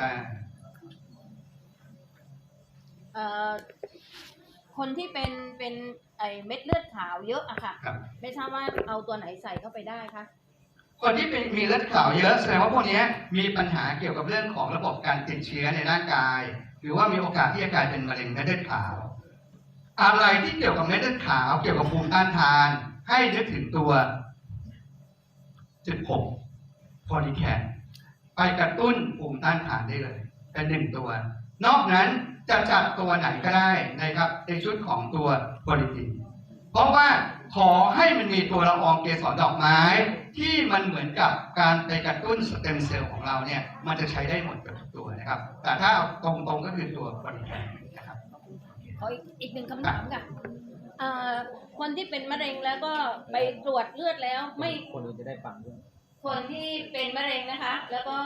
ได้เอ่อคนที่เป็นเป็นไอเม็ดเลือดขาวเยอะอะค่ะ ครับ ไม่ทราบว่าเอาตัวไหนใส่เข้าไปได้คะคนที่เป็นมีเลือดขาวเยอะแสดงว่าพวกเนี้ยมีปัญหาเกี่ยวกับเรื่องของระบบการติดเชื้อในร่างกาย หรือว่ามีโอกาสที่จะกลายเป็นมะเร็งเม็ดเลือดขาว อะไรที่เกี่ยวกับเม็ดเลือดขาว เกี่ยวกับภูมิต้านทาน ให้นึกถึงตัว 16โพลีแคน ไปกระตุ้นภูมิต้านทานได้เลยเป็นหนึ่งตัว นอกนั้นจะจัดตัวไหนก็ได้นะครับในชุดของตัวโพลิตินเพราะว่าขอให้มันมีตัวละอองเกสรดอกไม้ ที่มันเหมือนกับการไปกระตุ้นสเต็มเซลล์ของเราเนี่ยมันจะใช้ได้หมดกับทุกตัวนะครับ แต่ถ้าเอาตรงๆก็คือตัวบริแคนนะครับขออีกอีกหนึ่งคำถามค่ะเอ่อคนที่เป็นมะเร็งแล้วก็ไปตรวจเลือดแล้วไม่คนอื่นจะได้ฟังด้วย คนที่เป็นมะเร็งนะคะ แล้วก็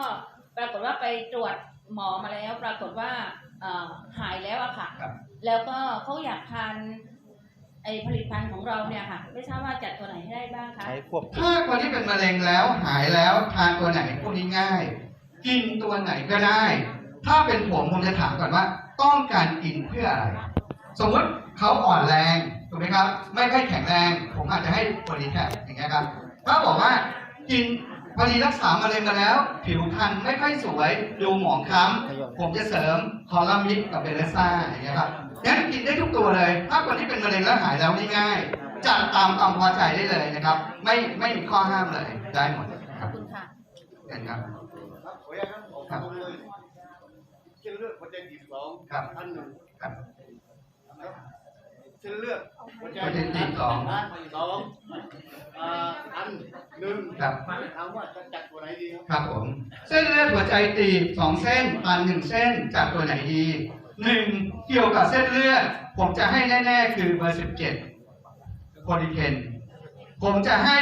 ปรากฏว่าไปตรวจหมอมาแล้ว ปรากฏว่าเอ่อหายแล้วอะค่ะ ครับ แล้วก็เขาอยากทานไอผลิตภัณฑ์ของเราเนี่ยค่ะ ไม่ทราบว่าจัดตัวไหนให้ได้บ้างคะ ใช้ควบคู่ถ้าคนที่เป็นมะเร็งแล้วหายแล้วทานตัวไหนพวกนี้ง่าย กินตัวไหนก็ได้ ถ้าเป็นผมผมจะถามก่อนว่า ต้องการกินเพื่ออะไร สมมติเขาอ่อนแรงถูกไหมครับ ไม่ค่อยแข็งแรง ผมอาจจะให้โพลีแคปอย่างเงี้ยครับ ถ้าบอกว่ากิน พอดีรักษามะเร็งมาแล้ว ผิวพรรณไม่ค่อยสวย ดูหมองคล้ำผมจะเสริมคอลลามิดกับเบลซ่าอย่างเงี้ยครับงั้นกินได้ทุกตัวเลย ถ้าคนที่เป็นมะเร็งแล้วหายแล้วนี่ง่ายจัดตามความพอใจได้เลยนะครับ ไม่ไม่มีข้อห้ามเลยได้หมดนะคขรัอบบคุณค่ะเห็นครับครับขออนุญาตครับออกตรงเลยเส้นเลือดหัวใจตีบสองครับอันหนึ่งครับครับเส้นเลือดหัวใจหัวใจตีบสองอันสองอ่าอันหนึ่งครับ ถามว่าจะจัดตัวไหนดีครับ ครับผม เส้นเลือดหัวใจตีบสองเส้นปันหนึ่งเส้นจากตัวไหนดีหนึ่งเกี่ยวกับเส้นเลือด ผมจะให้แน่ๆ คือเบอร์สิบเจ็ดโพลิเพนผมจะให้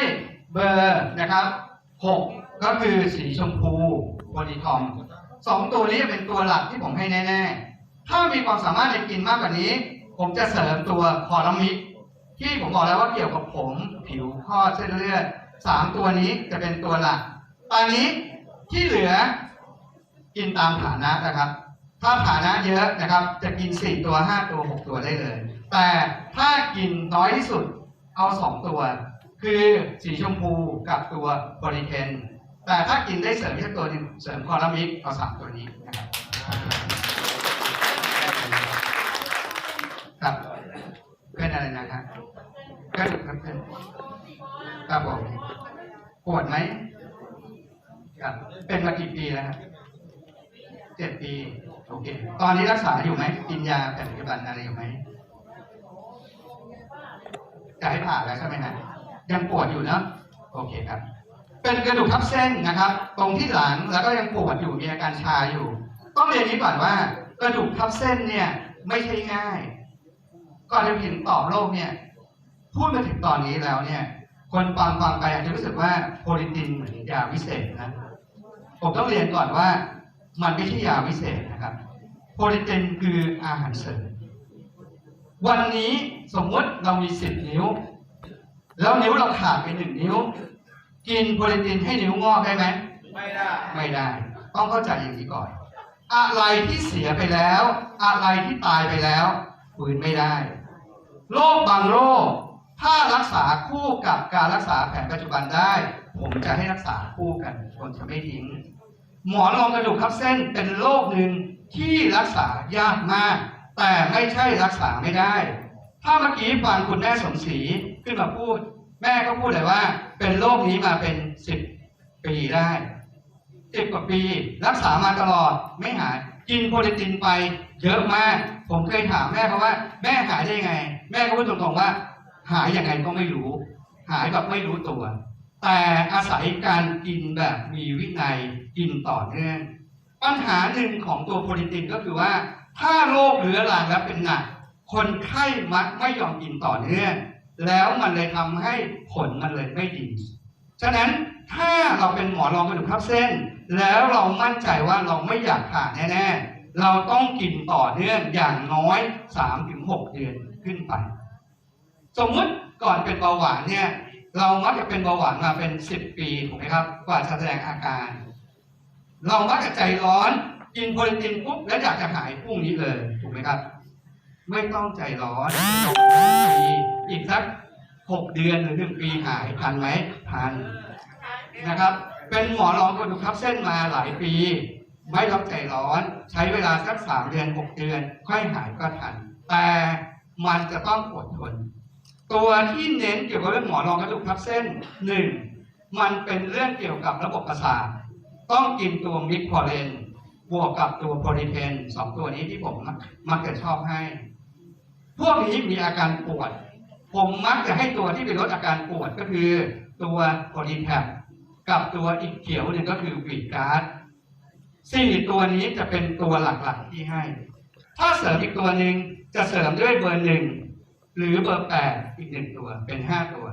เบอร์นะครับหกก็คือสีชมพูโพลิทอมสองตัวนี้จะเป็นตัวหลักที่ผมให้แน่ๆ ถ้ามีความสามารถในกินมากกว่านี้ ผมจะเสริมตัวคอรามิกที่ผมบอกแล้วว่าเกี่ยวกับผมผิวข้อเส้นเลือดสามตัวนี้จะเป็นตัวหลัก ตอนนี้ที่เหลือกินตามฐานะนะครับ ถ้าฐานะเยอะนะครับ จะกินสี่ตัวห้าตัวหกตัวได้เลย แต่ถ้ากินน้อยที่สุดเอาสองตัว คือสีชมพูกับตัวโพลิเทนแต่ถ้ากินได้เสริมแค่ตัวนึงเสริมคอรามิกเอาสามตัวนี้นะครับเป็นอะไรนะครับกระดูกครับเป็น ครับผมปวดไหมครับเป็นมากี่ปีแล้วครับเจ็ดปี โอเค ตอนนี้รักษาอยู่ไหมกินยาแผนปัจจุบันอะไรอยู่ไหมจะให้ผ่าแล้วใช่ไหมฮะยังปวดอยู่เนะโอเคครับ เป็นกระดูกทับเส้นนะครับ ตรงที่หลังแล้วก็ยังปวดอยู่มีอาการชาอยู่ ต้องเรียนนี้ก่อนว่า กระดูกทับเส้นเนี่ย ไม่ใช่ง่ายก่อนจะถึงตอบโรคเนี่ย พูดมาถึงตอนนี้แล้วเนี่ย คนฟังฟังไปอาจจะรู้สึกว่าโพลิตินเหมือนยาวิเศษนะผมต้องเรียนก่อนว่ามันไม่ใช่ยาวิเศษนะครับโพลิตินคืออาหารเสริมวันนี้สมมติเรามีสิบนิ้ว แล้วนิ้วเราขาดไปหนึ่งนิ้ว กินโพลิตินให้นิ้วงอกได้ไหมไม่ได้ไม่ได้ ต้องเข้าใจอย่างนี้ก่อน อะไรที่เสียไปแล้ว อะไรที่ตายไปแล้วฟื้นไม่ได้โรคบางโรค ถ้ารักษาคู่กับการรักษาแผนปัจจุบันได้ ผมจะให้รักษาคู่กันผมจะไม่ทิ้ง หมอนรองกระดูกทับเส้นเป็นโรคหนึ่งที่รักษายากมาก แต่ไม่ใช่รักษาไม่ได้ ถ้าเมื่อกี้ฟังคุณแม่สมศรีขึ้นมาพูด แม่ก็พูดเลยว่า เป็นโรคนี้มาเป็นสิบปีได้สิบกว่าปี รักษามาตลอดไม่หายกินโพลิตินไปเยอะมาก ผมเคยถามแม่เขาว่า แม่หายได้ไง แม่ก็พูดตรงๆว่า หายยังไงก็ไม่รู้ หายแบบไม่รู้ตัว แต่อาศัยการกินแบบมีวินัยกินต่อเนื่องปัญหาหนึ่งของตัวโพลิตินก็คือว่า ถ้าโรคเรื้อรังแล้วเป็นหนัก คนไข้มักไม่ยอมกินต่อเนื่องแล้วมันเลยทำให้ผลมันเลยไม่ดีฉะนั้นถ้าเราเป็นหมอรองกระดูกทับเส้น แล้วเรามั่นใจว่าเราไม่อยากขาดแน่ๆ เราต้องกินต่อเนื่องอย่างน้อย 3-6 เดือนขึ้นไป มมุติก่อนเป็นเบาหวานเนี่ย เรามักจะเป็นเบาหวานมาเป็น10ปีถูกไหมครับ กว่าจะแสดงอาการ เรามักจะใจร้อนกินโปรตีนปุ๊บแล้วอยากจะหายพรุ่งนี้เลยถูกไหมครับ ไม่ต้องใจร้อนอีกสักหกเดือนหรือหนึ่งปีหายทันไหมทันนะครับ เป็นหมอรองกระดูกทับเส้นมาหลายปี ไม่ต้องใจร้อน ใช้เวลาสักสามเดือนหกเดือน ค่อยหายก็ทัน แต่มันจะต้องอดทน ตัวที่เน้นเกี่ยวกับเรื่องหมอนรองกระดูกทับเส้นหนึ่งมันเป็นเรื่องเกี่ยวกับระบบประสาทต้องกินตัวมิกพอเลนบวกกับตัวโพลิเพนสองตัวนี้ที่ผมมักจะชอบให้ พวกนี้มีอาการปวด ผมมักจะให้ตัวที่เป็นลดอาการปวดก็คือตัวโพลิแทปกับตัวอีกเขียวหนึ่งก็คือวีการ์ดสี่ตัวนี้จะเป็นตัวหลักๆที่ให้ ถ้าเสริมอีกตัวหนึ่งจะเสริมด้วยเบอร์หนึ่ง หรือเบอร์แปดอีกหนึ่งตัวเป็นห้าตัว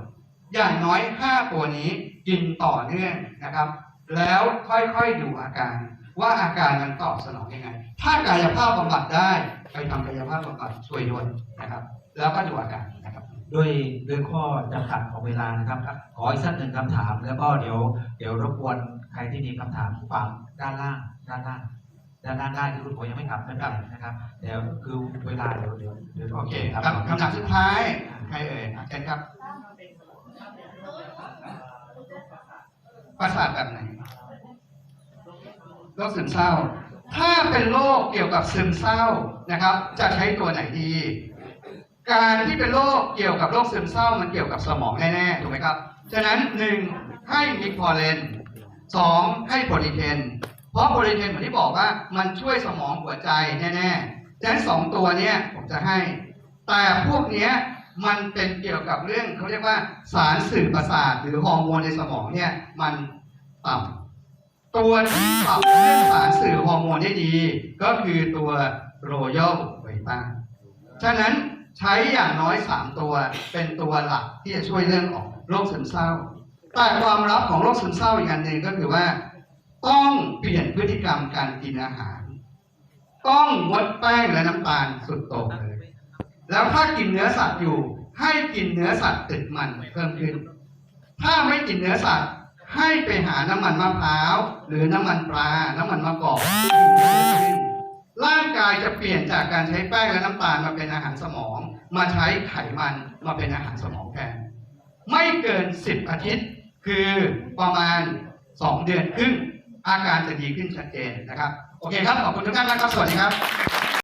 อย่างน้อยห้าตัวนี้กินต่อเนื่องนะครับ แล้วค่อยๆดูอาการ ว่าอาการมันตอบสนองยังไง ถ้ากายภาพบำบัดได้ไปทำกายภาพบำบัดช่วยด้วยนะครับ แล้วก็ดูอาการนะครับด้วยด้วยข้อจำกัดของเวลานะครับ ขออีกสักหนึ่งคำถาม แล้วก็เดี๋ยวเดี๋ยวรบกวนใครที่มีคำถามฟังด้านล่างด้านล่าง ด้านล่างได้ที่คุณผมยังไม่ถามไม่เป็นะครับเดี๋ยวคือเวลาเดี๋ยวเดี๋ยวเดี๋ยวโอเคครับคำถามสุดท้ายใครเอ่ยเช่นครับประสาทแบบไหนโรคซึมเศร้า ถ้าเป็นโรคเกี่ยวกับซึมเศร้านะครับ จะใช้ตัวไหนดี การที่เป็นโรคเกี่ยวกับโรคซึมเศร้ามันเกี่ยวกับสมองแน่ๆถูกไหมครับฉะนั้นหนึ่งให้มิกพอเลนสองให้โพลิเทน เพราะโพลิเทนเหมือนที่บอกว่ามันช่วยสมองหัวใจแน่ๆฉะนั้นสองตัวเนี้ยผมจะให้ แต่พวกเนี้ยมันเป็นเกี่ยวกับเรื่องเขาเรียกว่าสารสื่อประสาทหรือฮอร์โมนในสมองเนี่ยมันต่ำตัวที่ปรับเรื่องสารสื่อฮอร์โมนได้ดี ก็คือตัวโรยัลไวต้าฉะนั้นใช้อย่างน้อย 3 ตัวเป็นตัวหลักที่จะช่วยเรื่องของโรคซึมเศร้า แต่ความลับของโรคซึมเศร้าอีกอันหนึ่งก็คือว่า ต้องเปลี่ยนพฤติกรรมการกินอาหาร ต้องงดแป้งและน้ำตาลสุดโต่งเลย แล้วถ้ากินเนื้อสัตว์อยู่ ให้กินเนื้อสัตว์ติดมันเพิ่มขึ้น ถ้าไม่กินเนื้อสัตว์ ให้ไปหาน้ำมันมะพร้าวหรือน้ำมันปลา น้ำมันมะกอกที่กินเยอะขึ้นร่างกายจะเปลี่ยนจากการใช้แป้งและน้ำตาลมาเป็นอาหารสมอง มาใช้ไขมันมาเป็นอาหารสมองแทนไม่เกิน10อาทิตย์ คือประมาณ2เดือนครึ่ง อาการจะดีขึ้นชัดเจนนะครับ โอเคครับ ขอบคุณทุกท่านนะครับ สวัสดีครับ